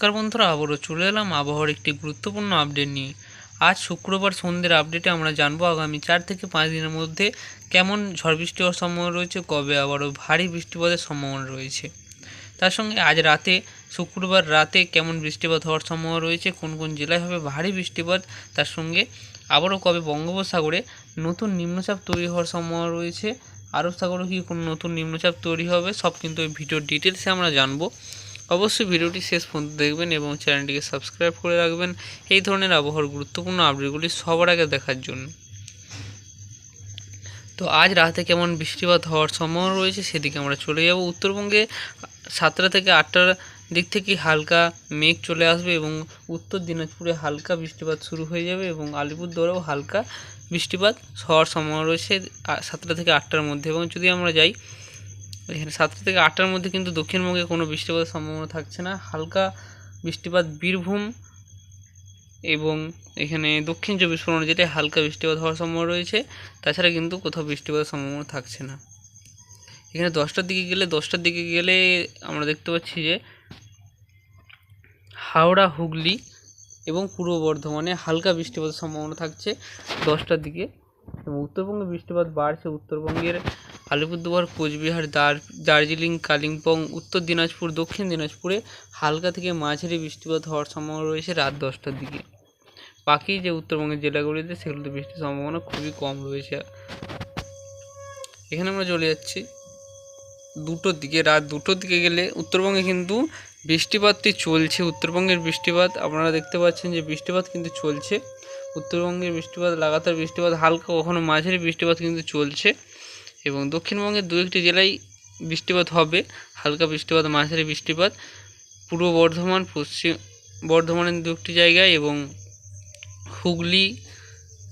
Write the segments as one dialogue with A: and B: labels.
A: নমস্কার বন্ধুরা, আবারও চলে এলাম আবহাওয়ার একটি গুরুত্বপূর্ণ আপডেট নিয়ে। আজ শুক্রবার সন্ধ্যের আপডেটে আমরা জানব আগামী চার থেকে পাঁচ দিনের মধ্যে কেমন ঝড় বৃষ্টি হওয়ার সম্ভাবনা রয়েছে, কবে আবারও ভারী বৃষ্টিপাতের সম্ভাবনা রয়েছে। তার সঙ্গে আজ রাতে, শুক্রবার রাতে কেমন বৃষ্টিপাত হওয়ার সম্ভাবনা রয়েছে, কোন কোন জেলায় হবে ভারী বৃষ্টিপাত, তার সঙ্গে আবারও কবে বঙ্গোপসাগরে নতুন নিম্নচাপ তৈরি হওয়ার সম্ভাবনা রয়েছে, আরব সাগরে কি কোনো নতুন নিম্নচাপ তৈরি হবে, সব কিন্তু এই ভিডিওর ডিটেলসে আমরা জানব। অবশ্যই ভিডিওটি শেষ পর্যন্ত দেখবেন এবং চ্যানেলটিকে সাবস্ক্রাইব করে রাখবেন। এই ধরনের আবহাওয়ার গুরুত্বপূর্ণ আপডেটগুলি সবার আগে দেখার জন্য। তো আজ রাতে কেমন বৃষ্টিপাত হওয়ার সম্ভাবনা রয়েছে সেদিকে আমরা চলে যাব। উত্তরবঙ্গে সাতটা থেকে আটটার দিক থেকে হালকা মেঘ চলে আসবে এবং উত্তর দিনাজপুরে হালকা বৃষ্টিপাত শুরু হয়ে যাবে এবং আলিপুরদুয়ারেও হালকা বৃষ্টিপাত হওয়ার সম্ভাবনা রয়েছে সাতটা থেকে আটটার মধ্যে। এবং যদি আমরা যাই এখানে সাতটা থেকে আটটার মধ্যে কিন্তু দক্ষিণবঙ্গে কোনো বৃষ্টিপাতের সম্ভাবনা থাকছে না। হালকা বৃষ্টিপাত, বীরভূম এবং এখানে দক্ষিণ চব্বিশ পরগনা যেটায় হালকা বৃষ্টিপাত হওয়ার সম্ভাবনা রয়েছে। তাছাড়া কিন্তু কোথাও বৃষ্টিপাতের সম্ভাবনা থাকছে না। এখানে দশটার দিকে গেলে, দশটার দিকে গেলে আমরা দেখতে পাচ্ছি যে হাওড়া, হুগলি এবং পূর্ব বর্ধমানে হালকা বৃষ্টিপাতের সম্ভাবনা থাকছে দশটার দিকে এবং উত্তরবঙ্গে বৃষ্টিপাত বাড়ছে। উত্তরবঙ্গের আলিপুরদুয়ার, কোচবিহার, দার, দার্জিলিং, কালিম্পং, উত্তর দিনাজপুর, দক্ষিণ দিনাজপুরে হালকা থেকে মাঝারি বৃষ্টিপাত হওয়ার সম্ভাবনা রয়েছে রাত দশটার দিকে। বাকি যে উত্তরবঙ্গের জেলাগুলিতে সেগুলোতে বৃষ্টির সম্ভাবনা খুবই কম রয়েছে। এখানে আমরা চলে যাচ্ছি দুটোর দিকে। রাত দুটোর দিকে গেলে উত্তরবঙ্গে কিন্তু বৃষ্টিপাতটি চলছে। উত্তরবঙ্গের বৃষ্টিপাত, আপনারা দেখতে পাচ্ছেন যে বৃষ্টিপাত কিন্তু চলছে। উত্তরবঙ্গের বৃষ্টিপাত, লাগাতার বৃষ্টিপাত, হালকা কখনো মাঝারি বৃষ্টিপাত কিন্তু চলছে। এবং দক্ষিণবঙ্গের দু একটি জেলায় বৃষ্টিপাত হবে, হালকা বৃষ্টিপাত, মাঝারি বৃষ্টিপাত। পূর্ব বর্ধমান, পশ্চিম বর্ধমানের দু একটি জায়গায় এবং হুগলি,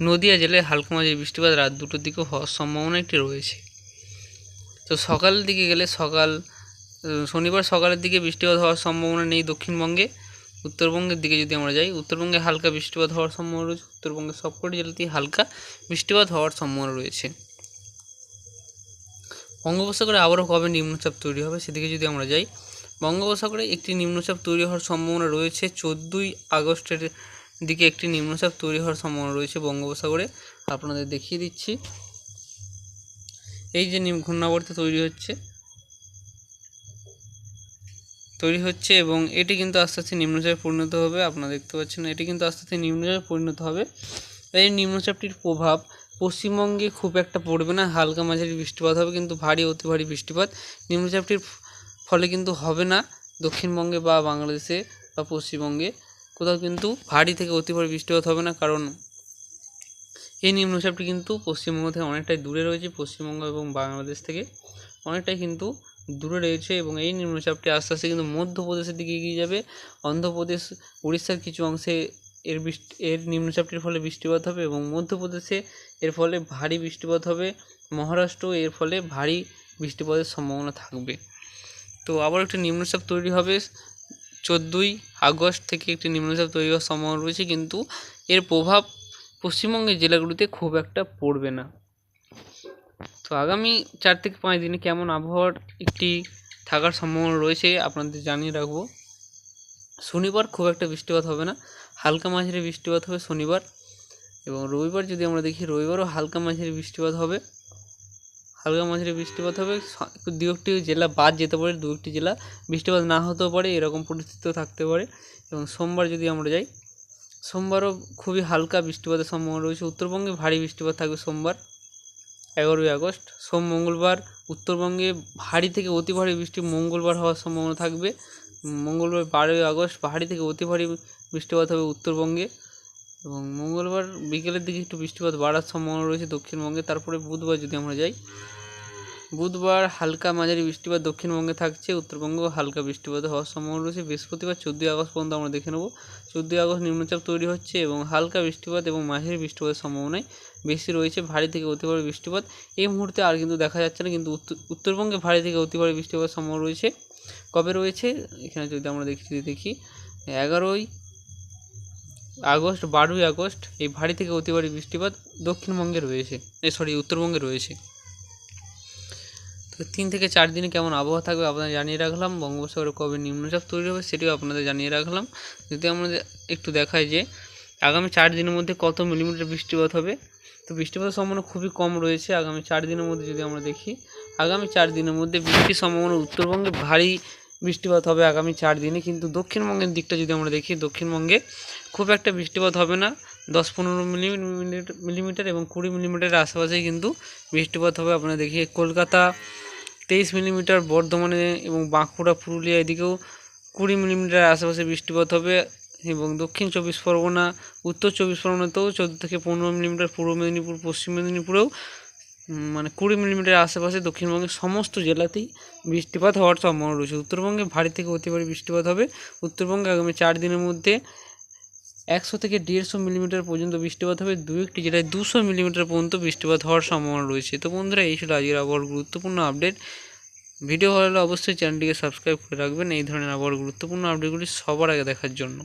A: নদিয়া জেলায় হালকা মাঝারি বৃষ্টিপাত রাত দুটোর দিকে হওয়ার সম্ভাবনা একটি রয়েছে। তো সকালের দিকে গেলে সকাল শনিবার সকালের দিকে বৃষ্টিপাত হওয়ার সম্ভাবনা নেই দক্ষিণবঙ্গে। উত্তরবঙ্গের দিকে যদি আমরা যাই, উত্তরবঙ্গে হালকা বৃষ্টিপাত হওয়ার সম্ভাবনা রয়েছে, উত্তরবঙ্গের সবকটি জেলাতেই হালকা বৃষ্টিপাত হওয়ার সম্ভাবনা রয়েছে। বঙ্গোপসাগরে আবারও কবে নিম্নচাপ তৈরি হবে সেদিকে যদি আমরা যাই, বঙ্গোপসাগরে একটি নিম্নচাপ তৈরি হওয়ার সম্ভাবনা রয়েছে। চোদ্দোই আগস্টের দিকে একটি নিম্নচাপ তৈরি হওয়ার সম্ভাবনা রয়েছে বঙ্গোপসাগরে। আপনাদের দেখিয়ে দিচ্ছি। এই যে নিম ঘূর্ণাবর্ত তৈরি হচ্ছে তৈরি হচ্ছে এবং এটি কিন্তু আস্তে আস্তে নিম্নচাপে পরিণত হবে। আপনারা দেখতে পাচ্ছেন এটি কিন্তু আস্তে আস্তে নিম্নচাপে পরিণত হবে। এই নিম্নচাপটির প্রভাব পশ্চিমবঙ্গে খুব একটা পড়বে না, হালকা মাঝারি বৃষ্টিপাত হবে কিন্তু ভারী, অতি ভারী বৃষ্টিপাত। নিম্নচাপটির ফলে কিন্তু হবে না দক্ষিণবঙ্গে বা বাংলাদেশে বা পশ্চিমবঙ্গে। কোথাও কিন্তু ভারী থেকে অতি ভারী বৃষ্টিপাত হবে না, কারণ এই নিম্নচাপটি কিন্তু পশ্চিমবঙ্গ থেকে অনেকটাই দূরে রয়েছে, পশ্চিমবঙ্গ এবং বাংলাদেশ থেকে অনেকটাই কিন্তু দূরে রয়েছে এবং এই নিম্নচাপটি আস্তে আস্তে কিন্তু মধ্যপ্রদেশের দিকে এগিয়ে যাবে। অন্ধ্রপ্রদেশ, উড়িষ্যার কিছু অংশে এর বৃষ্টি, এর নিম্নচাপটির ফলে বৃষ্টিপাত হবে এবং মধ্যপ্রদেশে এর ফলে ভারী বৃষ্টিপাত হবে। মহারাষ্ট্র এর ফলে ভারী বৃষ্টিপাতের সম্ভাবনা থাকবে। তো আবার একটি নিম্নচাপ তৈরি হবে। চোদ্দোই আগস্ট থেকে একটি নিম্নচাপ তৈরি হওয়ার সম্ভাবনা রয়েছে, কিন্তু এর প্রভাব পশ্চিমবঙ্গের জেলাগুলিতে খুব একটা পড়বে না। তো আগামী চার থেকে পাঁচ দিনে কেমন আবহাওয়ার একটি থাকার সম্ভাবনা রয়েছে, আপনাদের জানিয়ে রাখব। শনিবার খুব একটা বৃষ্টিপাত হবে না। হালকা মাঝারি বৃষ্টিপাত হবে শনিবার এবং রবিবার যদি আমরা দেখি, রবিবারও হালকা মাঝারি বৃষ্টিপাত হবে। হালকা মাঝারি বৃষ্টিপাত হবে। দু একটি জেলা বাদ যেতে পারে, দু একটি জেলা বৃষ্টিপাত না হতেও পারে, এরকম পরিস্থিতিও থাকতে পারে এবং সোমবার যদি আমরা যাই, সোমবারও খুবই হালকা বৃষ্টিপাতের সম্ভাবনা রয়েছে। উত্তরবঙ্গে ভারী বৃষ্টিপাত থাকবে সোমবার, এগারোই আগস্ট। সোম মঙ্গলবার, উত্তরবঙ্গে ভারী থেকে অতি ভারী বৃষ্টি মঙ্গলবার হওয়ার সম্ভাবনা থাকবে। মঙ্গলবার বারোই আগস্ট ভারী থেকে অতি ভারী বৃষ্টিপাত হবে উত্তরবঙ্গে এবং মঙ্গলবার বিকেলের দিকে একটু বৃষ্টিপাত বাড়ার সম্ভাবনা রয়েছে দক্ষিণবঙ্গে, তারপরে বুধবার যদি আমরা যাই, বুধবার হালকা মাঝারি বৃষ্টিপাত দক্ষিণবঙ্গে থাকছে, উত্তরবঙ্গেও হালকা বৃষ্টিপাত হওয়ার সম্ভাবনা রয়েছে। বৃহস্পতিবার চোদ্দোই আগস্ট পর্যন্ত আমরা দেখে নেব। চোদ্দোই আগস্ট নিম্নচাপ তৈরি হচ্ছে এবং হালকা বৃষ্টিপাত এবং মাঝারি বৃষ্টিপাতের সম্ভাবনাই বেশি রয়েছে। ভারী থেকে অতি ভারী বৃষ্টিপাত এই মুহূর্তে আর কিন্তু দেখা যাচ্ছে না, কিন্তু উত্তর, উত্তরবঙ্গে ভারী থেকে অতি ভারী বৃষ্টিপাতের সম্ভাবনা রয়েছে। কবে রয়েছে? এখানে যদি আমরা দেখি, যদি দেখি, এগারোই আগস্ট, বারোই আগস্ট, এই ভারী থেকে অতি ভারী বৃষ্টিপাত দক্ষিণবঙ্গে রয়েছে। এ সরি উত্তরবঙ্গে রয়েছে। তো তিন থেকে চার দিনে কেমন আবহাওয়া থাকবে আপনাদের জানিয়ে রাখলাম। বঙ্গোপসাগরে কবে নিম্নচাপ তৈরি হবে সেটিও আপনাদের জানিয়ে রাখলাম। যদি আমাদের একটু দেখায় যে, আগামী চার দিনের মধ্যে কত মিলিমিটার বৃষ্টিপাত হবে? তো বৃষ্টিপাতের সম্ভাবনা খুবই কম রয়েছে। আগামী চার দিনের মধ্যে যদি আমরা দেখি আগামী চার দিনের মধ্যে বৃষ্টির সম্ভাবনা উত্তরবঙ্গে ভারী বৃষ্টিপাত হবে আগামী চার দিনে। কিন্তু দক্ষিণবঙ্গের দিকটা যদি আমরা দেখি, দক্ষিণবঙ্গে খুব একটা বৃষ্টিপাত হবে না। দশ পনেরো মিলিমিটার মিলিমিটার এবং কুড়ি মিলিমিটারের আশেপাশেই কিন্তু বৃষ্টিপাত হবে। আপনারা দেখি, কলকাতা তেইশ মিলিমিটার, বর্ধমানে এবং বাঁকুড়া, পুরুলিয়া এদিকেও কুড়ি মিলিমিটার আশেপাশে বৃষ্টিপাত হবে এবং দক্ষিণ চব্বিশ পরগনা, উত্তর চব্বিশ পরগনাতেও চোদ্দ থেকে পনেরো মিলিমিটার, পূর্ব মেদিনীপুর, পশ্চিম মেদিনীপুরেও মানে কুড়ি মিলিমিটার আশেপাশে দক্ষিণবঙ্গের সমস্ত জেলাতেই বৃষ্টিপাত হওয়ার সম্ভাবনা রয়েছে। উত্তরবঙ্গে ভারী থেকে অতি ভারী বৃষ্টিপাত হবে। উত্তরবঙ্গে আগামী চার দিনের মধ্যে একশো থেকে দেড়শো মিলিমিটার পর্যন্ত বৃষ্টিপাত হবে। দু একটি জেলায় দুশো মিলিমিটার পর্যন্ত বৃষ্টিপাত হওয়ার সম্ভাবনা রয়েছে। তো বন্ধুরা, এই ছিল আজকের আবহাওয়ার গুরুত্বপূর্ণ আপডেট। ভিডিও ভালো লাগলে অবশ্যই চ্যানেলটিকে সাবস্ক্রাইব করে রাখবেন এই ধরনের আবহাওয়ার গুরুত্বপূর্ণ আপডেটগুলি সবার আগে দেখার জন্য।